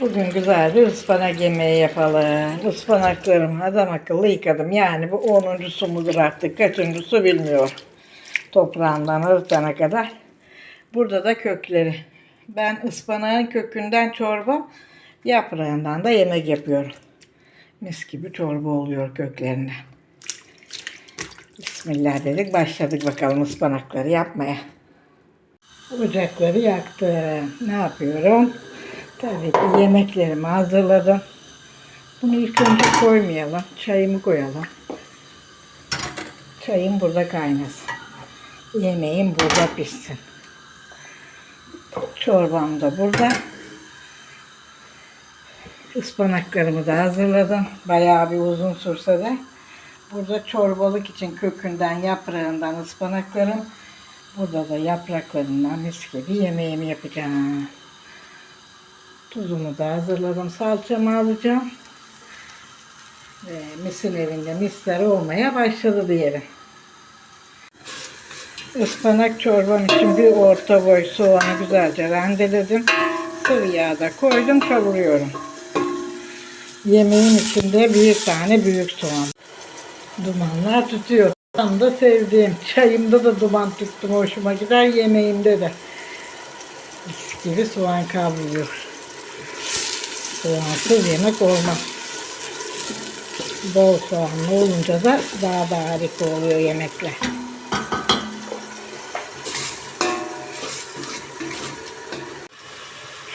Bugün güzel bir ıspanak yemeği yapalım. Ispanaklarımı adam akıllı yıkadım. Yani bu 10. su mudur artık kaçıncı bilmiyorum. Toprağından arıtana kadar. Burada da kökleri. Ben ıspanağın kökünden çorba, yaprağından da yemek yapıyorum. Mis gibi çorba oluyor köklerinden. Bismillah dedik başladık bakalım ıspanakları yapmaya. Ocakları yaktım. Ne yapıyorum? Tabii yemeklerimi hazırladım. Bunu ilk önce koymayalım. Çayımı koyalım. Çayım burada kaynasın. Yemeğim burada pişsin. Çorbam da burada. Ispanaklarımı da hazırladım. Bayağı bir uzun sürse de. Burada çorbalık için kökünden, yaprağından ıspanaklarım. Burada da yapraklarından mis gibi yemeğimi yapacağım. Tuzumu da hazırladım. Salçamı alacağım. Ve misin evinde misler olmaya başladı diyelim. Ispanak çorbam için bir orta boy soğanı güzelce rendeledim. Sıvı yağda koydum kavuruyorum. Yemeğin içinde bir tane büyük soğan. Dumanlar tutuyor. Tam da sevdiğim. Çayımda da duman tuttum. Hoşuma gider. Yemeğimde de. Mis gibi soğan kavruluyor. Soğansız yemek olmaz. Bol soğanlı olunca da daha da harika oluyor yemekler.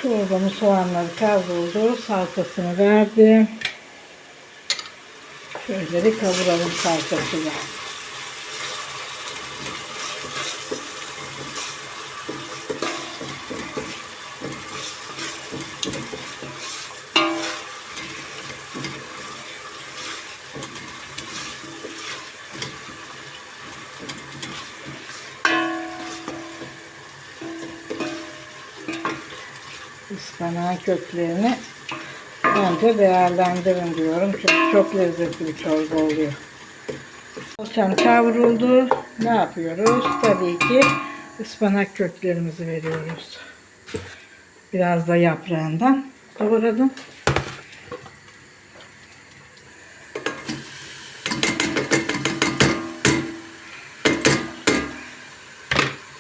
Çorbamı soğanları kavruldu. Salçasını verdim. Şöyle bir kavuralım salçasıyla. Ispanağın köklerini önce değerlendirin diyorum. Çünkü çok lezzetli bir çorba oluyor. Salçam kavruldu. Ne yapıyoruz? Tabii ki ıspanak köklerimizi veriyoruz. Biraz da yaprağından doğradım.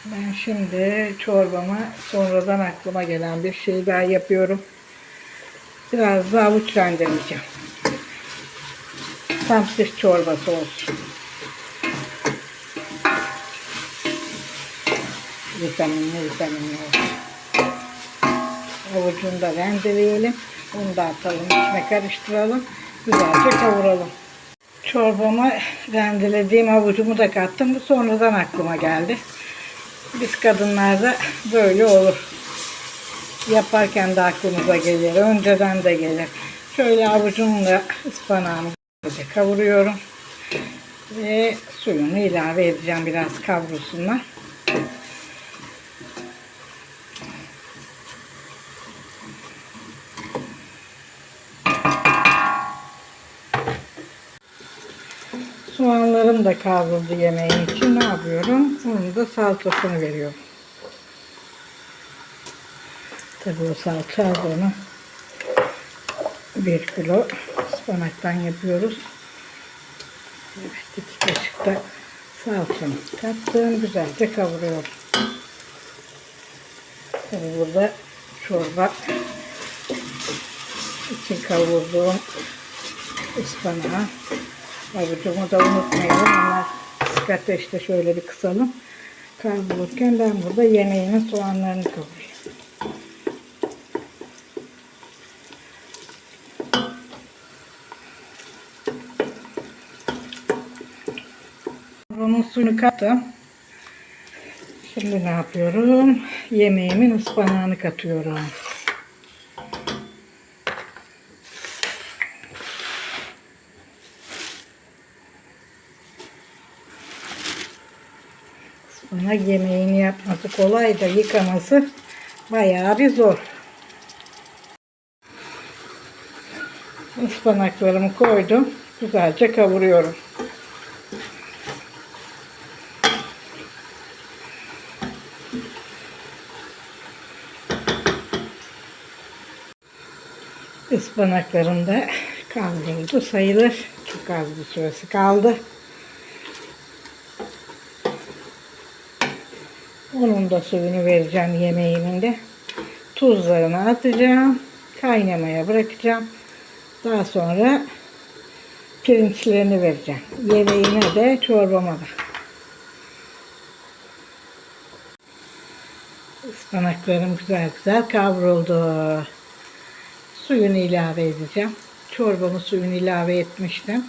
Ben şimdi çorbama sonradan aklıma gelen bir şey daha yapıyorum. Biraz da avuç rendeleyeceğim. Samsız çorbası olsun. Vitaminli vitaminli olsun. Avucunu da rendeleyelim. Onu da atalım, içine karıştıralım. Güzelce kavuralım. Çorbama rendelediğim avucumu da kattım. Bu sonradan aklıma geldi. Biz kadınlarda böyle olur. Yaparken de aklımıza gelir. Önceden de gelir. Şöyle avucumla ıspanağımı kavuruyorum. Ve suyunu ilave edeceğim biraz kavrulsunlar. Soğanlarım da kavruldu yemeğin için. Ne yapıyorum? Onun da salçasını veriyorum. Tabii o salça az onu. Bir kilo ıspanaktan yapıyoruz. Evet, iki kaşık da salçamı kattım. Güzelce kavuruyorum. Tabii burada çorba için kavurduğum ıspanağı Avucumu da unutmayalım. Onlar kısık ateşte şöyle bir kısalım. Kavrulurken ben burada yemeğimin soğanlarını kavuruyorum. Bunun suyunu kattım. Şimdi ne yapıyorum? Yemeğimin ıspanağını katıyorum. Bana yemeğini yapması kolay da yıkaması bayağı bir zor. Ispanaklarımı koydum. Güzelce kavuruyorum. Ispanaklarım da kavruldu sayılır. Çok az bir süresi kaldı. Onun da suyunu vereceğim yemeğimin de. Tuzlarını atacağım. Kaynamaya bırakacağım. Daha sonra pirinçlerini vereceğim. Yemeğine de çorbama da. Ispanaklarım güzel güzel kavruldu. Suyunu ilave edeceğim. Çorbamı suyunu ilave etmiştim.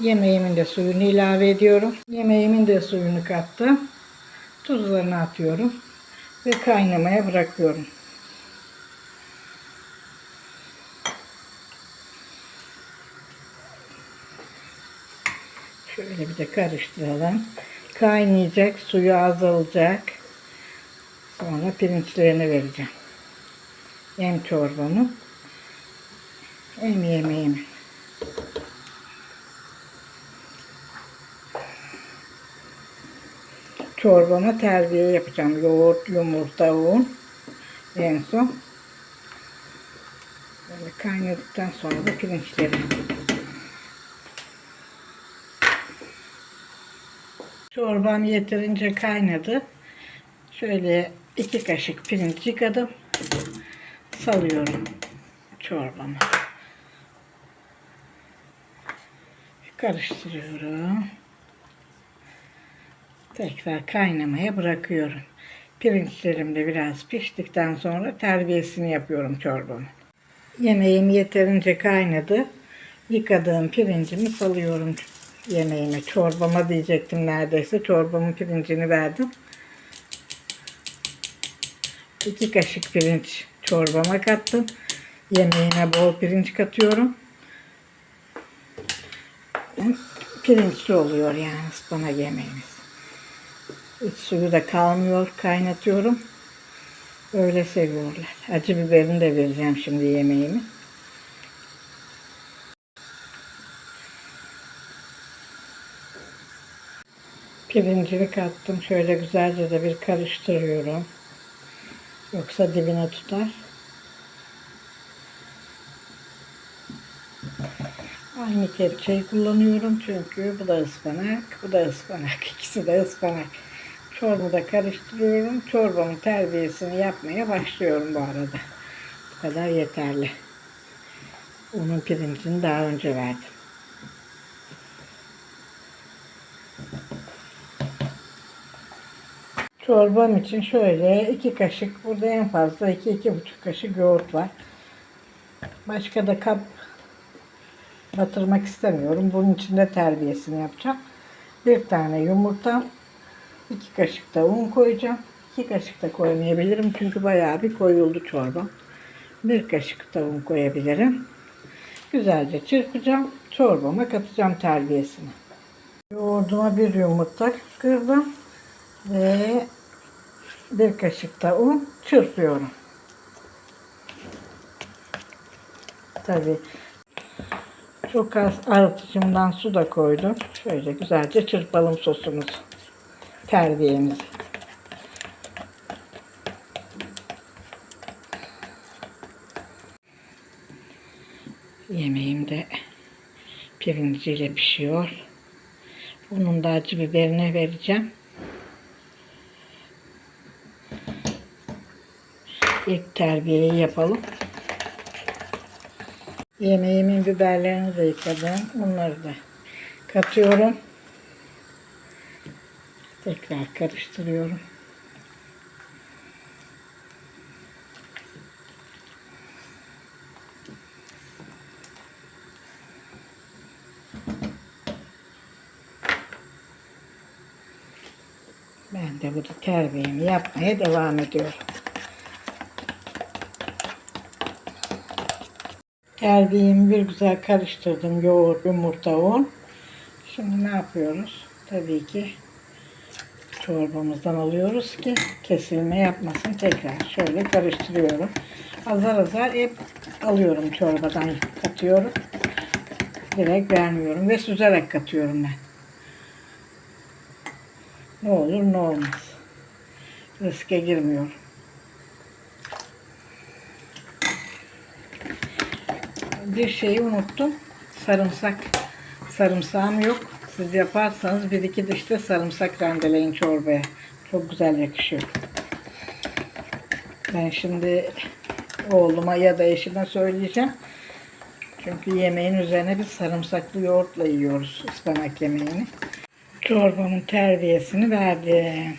Yemeğimin de suyunu ilave ediyorum. Yemeğimin de suyunu kattım. Tuzlarını atıyorum. Ve kaynamaya bırakıyorum. Şöyle bir de karıştıralım. Kaynayacak, suyu azalacak. Sonra pirinçlerini vereceğim. Hem çorbamı hem yemeğimi. Çorbama terbiye yapacağım. Yoğurt, yumurta, un. En son. Böyle kaynadıktan sonra da pirinçleri. Çorbam yeterince kaynadı. Şöyle iki kaşık pirinç yıkadım. Salıyorum çorbamı. Karıştırıyorum. Tekrar kaynamaya bırakıyorum. Pirinçlerim de biraz piştikten sonra terbiyesini yapıyorum çorbamın. Yemeğim yeterince kaynadı. Yıkadığım pirincimi salıyorum yemeğime. Çorbama diyecektim neredeyse. Çorbamın pirincini verdim. 2 kaşık pirinç çorbama kattım. Yemeğine bol pirinç katıyorum. Pirinçli oluyor yani ıspanak yemeğimiz. Suyu da kalmıyor. Kaynatıyorum. Öyle seviyorlar. Acı biberini de vereceğim şimdi yemeğimi. Pirincini kattım. Şöyle güzelce de bir karıştırıyorum. Yoksa dibine tutar. Aynı kepçeyi kullanıyorum çünkü bu da ıspanak, bu da ıspanak. İkisi de ıspanak. Çorbamı da karıştırıyorum. Çorbamın terbiyesini yapmaya başlıyorum bu arada. Bu kadar yeterli. Onun pirincini daha önce verdim. Çorbam için şöyle iki kaşık, burada en fazla iki iki buçuk kaşık yoğurt var. Başka da kap batırmak istemiyorum. Bunun için de terbiyesini yapacağım. Bir tane yumurta, iki kaşık da un koyacağım. İki kaşık da koymayabilirim çünkü bayağı bir koyuldu çorba. Bir kaşık da un koyabilirim. Güzelce çırpacağım. Çorbama katacağım terbiyesini. Yoğurduma bir yumurta kırdım ve bir kaşık da un çırpıyorum. Tabii çok az arıtıcımdan su da koydum. Şöyle güzelce çırpalım sosumuzu. Terbiyemizi. Yemeğim de pirinciyle pişiyor. Bunun da acı biberine vereceğim. İlk terbiyeyi yapalım. Yemeğimin biberlerini de yıkadım. Bunları da katıyorum. Tekrar karıştırıyorum. Ben de burada terbiyemi yapmaya devam ediyorum. Terbiyemi bir güzel karıştırdım. Yoğurt, yumurta, un. Şimdi ne yapıyoruz? Tabii ki çorbamızdan alıyoruz ki kesilme yapmasın. Tekrar şöyle karıştırıyorum. Azar azar hep alıyorum çorbadan katıyorum. Direkt vermiyorum ve süzerek katıyorum ben. Ne olur ne olmaz. Riske girmiyorum. bir şeyi unuttum. Sarımsak. Sarımsağım yok. Siz yaparsanız bir iki dişte sarımsak rendeleyin çorbaya. Çok güzel yakışıyor. Ben şimdi oğluma ya da eşime söyleyeceğim. Çünkü yemeğin üzerine bir sarımsaklı yoğurtla yiyoruz ıspanak yemeğini. Çorbamın terbiyesini verdim.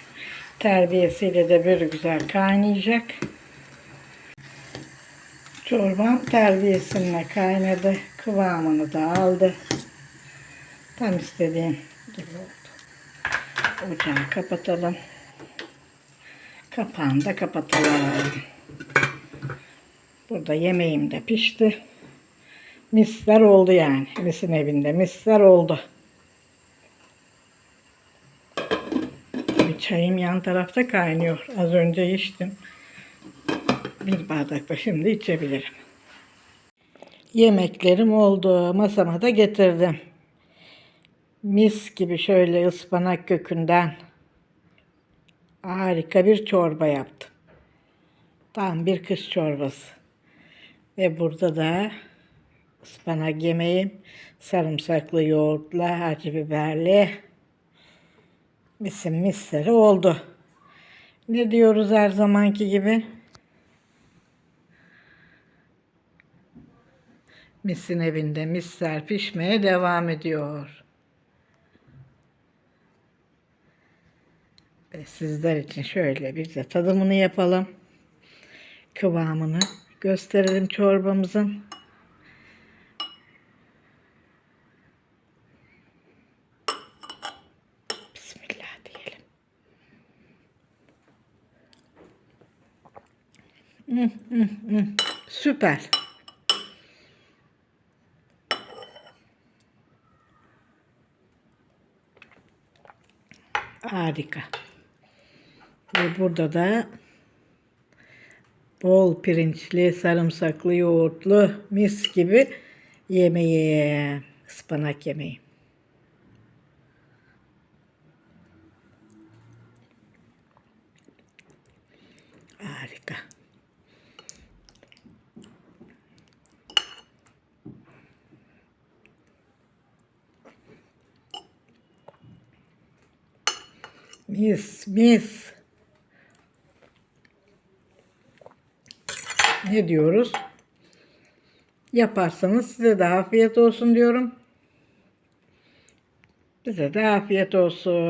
Terbiyesiyle de bir güzel kaynayacak. Çorbam terbiyesine kaynadı. Kıvamını da aldı. Tam istediğim gibi oldu. Ocağı kapatalım. Kapağını da kapatalım. Burada yemeğim de pişti. Misler oldu yani. Misin evinde misler oldu. Bir çayım yan tarafta kaynıyor. Az önce içtim. Bir bardak da şimdi içebilirim. Yemeklerim oldu. Masama da getirdim. Mis gibi şöyle ıspanak kökünden harika bir çorba yaptım. Tam bir kış çorbası. Ve burada da ıspanak yemeğim sarımsaklı yoğurtla acı biberli misin misleri oldu. Ne diyoruz her zamanki gibi? Misin evinde misler pişmeye devam ediyor. Sizler için şöyle bir de tadımını yapalım. Kıvamını gösterelim çorbamızın. Bismillah diyelim. Hı, hı, hı. Süper. Harika. Burada da bol pirinçli, sarımsaklı, yoğurtlu, mis gibi yemeği, ıspanak yemeği. Harika. Mis, mis. Ne diyoruz? Yaparsanız size de afiyet olsun diyorum. Bize de afiyet olsun.